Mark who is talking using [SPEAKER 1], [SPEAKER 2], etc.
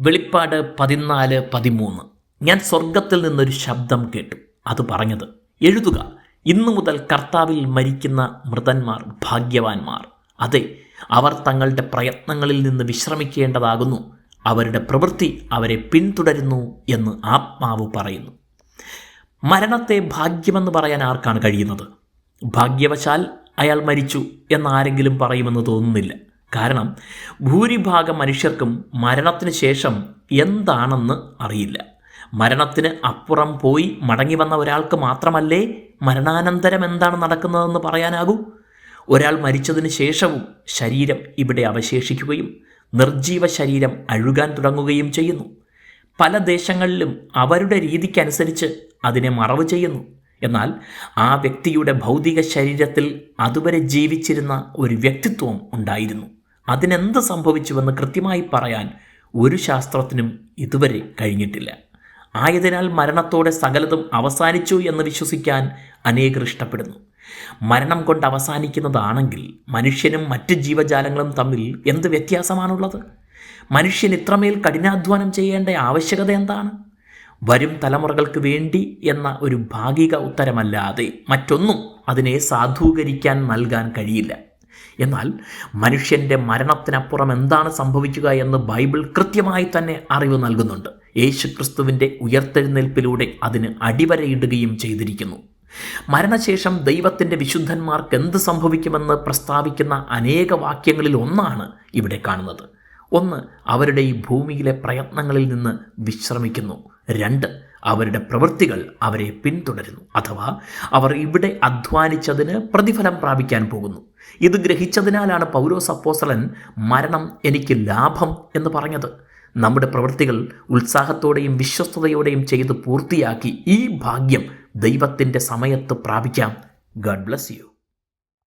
[SPEAKER 1] വെളിപ്പാട് പതിനാല് പതിമൂന്ന്. ഞാൻ സ്വർഗത്തിൽ നിന്നൊരു ശബ്ദം കേട്ടു. അത് പറഞ്ഞത് എഴുതുക ഇന്നു മുതൽ കർത്താവിൽ മരിക്കുന്ന മൃതന്മാർ ഭാഗ്യവാന്മാർ. അതെ അവർ തങ്ങളുടെ പ്രയത്നങ്ങളിൽ നിന്ന് വിശ്രമിക്കേണ്ടതാകുന്നു. അവരുടെ പ്രവൃത്തി അവരെ പിന്തുടരുന്നു എന്ന് ആത്മാവ് പറയുന്നു. മരണത്തെ ഭാഗ്യമെന്ന് പറയാൻ ആർക്കാണ് കഴിയുന്നത്? ഭാഗ്യവശാൽ അയാൾ മരിച്ചു എന്നാരെങ്കിലും പറയുമെന്ന് തോന്നുന്നില്ല. കാരണം ഭൂരിഭാഗം മനുഷ്യർക്കും മരണത്തിന് ശേഷം എന്താണെന്ന് അറിയില്ല. മരണത്തിന് അപ്പുറം പോയി മടങ്ങി വന്ന ഒരാൾക്ക് മാത്രമല്ലേ മരണാനന്തരം എന്താണ് നടക്കുന്നതെന്ന് പറയാനാകൂ? ഒരാൾ മരിച്ചതിന് ശേഷവും ശരീരം ഇവിടെ അവശേഷിക്കുകയും നിർജീവ ശരീരം അഴുകാൻ തുടങ്ങുകയും ചെയ്യുന്നു. പല ദേശങ്ങളിലും അവരുടെ രീതിക്കനുസരിച്ച് അതിനെ മറവ് ചെയ്യുന്നു. എന്നാൽ ആ വ്യക്തിയുടെ ഭൗതിക ശരീരത്തിൽ അതുവരെ ജീവിച്ചിരുന്ന ഒരു വ്യക്തിത്വം ഉണ്ടായിരുന്നു. അതിനെന്ത് സംഭവിച്ചുവെന്ന് കൃത്യമായി പറയാൻ ഒരു ശാസ്ത്രത്തിനും ഇതുവരെ കഴിഞ്ഞിട്ടില്ല. ആയതിനാൽ മരണത്തോടെ സകലതും അവസാനിച്ചു എന്ന് വിശ്വസിക്കാൻ അനേകർ ഇഷ്ടപ്പെടുന്നു. മരണം കൊണ്ട് അവസാനിക്കുന്നതാണെങ്കിൽ മനുഷ്യനും മറ്റ് ജീവജാലങ്ങളും തമ്മിൽ എന്ത് വ്യത്യാസമാണുള്ളത്? മനുഷ്യൻ ഇത്രമേൽ കഠിനാധ്വാനം ചെയ്യേണ്ട ആവശ്യകത എന്താണ്? വരും തലമുറകൾക്ക് വേണ്ടി എന്ന ഒരു ഭാഗിക ഉത്തരമല്ലാതെ മറ്റൊന്നും അതിനെ സാധൂകരിക്കാൻ നൽകാൻ കഴിയില്ല. എന്നാൽ മനുഷ്യന്റെ മരണത്തിനപ്പുറം എന്താണ് സംഭവിക്കുക എന്ന് ബൈബിൾ കൃത്യമായി തന്നെ അറിവ് നൽകുന്നുണ്ട്. യേശു ക്രിസ്തുവിന്റെ ഉയർത്തെഴുന്നേൽപ്പിലൂടെ അതിന് അടിവരയിടുകയും ചെയ്തിരിക്കുന്നു. മരണശേഷം ദൈവത്തിന്റെ വിശുദ്ധന്മാർക്ക് എന്ത് സംഭവിക്കുമെന്ന് പ്രസ്താവിക്കുന്ന അനേക വാക്യങ്ങളിൽ ഒന്നാണ് ഇവിടെ കാണുന്നത്. ഒന്ന് അവരുടെ ഈ ഭൂമിയിലെ പ്രയത്നങ്ങളിൽ നിന്ന് വിശ്രമിക്കുന്നു. രണ്ട് അവരുടെ പ്രവൃത്തികൾ അവരെ പിന്തുടരുന്നു. അഥവാ അവർ ഇവിടെ അധ്വാനിച്ചതിന് പ്രതിഫലം പ്രാപിക്കാൻ പോകുന്നു. ഇത് ഗ്രഹിച്ചതിനാലാണ് പൗലോസ് അപ്പോസലൻ മരണം എനിക്ക് ലാഭം എന്ന് പറഞ്ഞത്. നമ്മുടെ പ്രവൃത്തികൾ ഉത്സാഹത്തോടെയും വിശ്വസ്തയോടെയും ചെയ്ത് പൂർത്തിയാക്കി ഈ ഭാഗ്യം ദൈവത്തിന്റെ സമയത്ത് പ്രാപിക്കാം. Garh bless you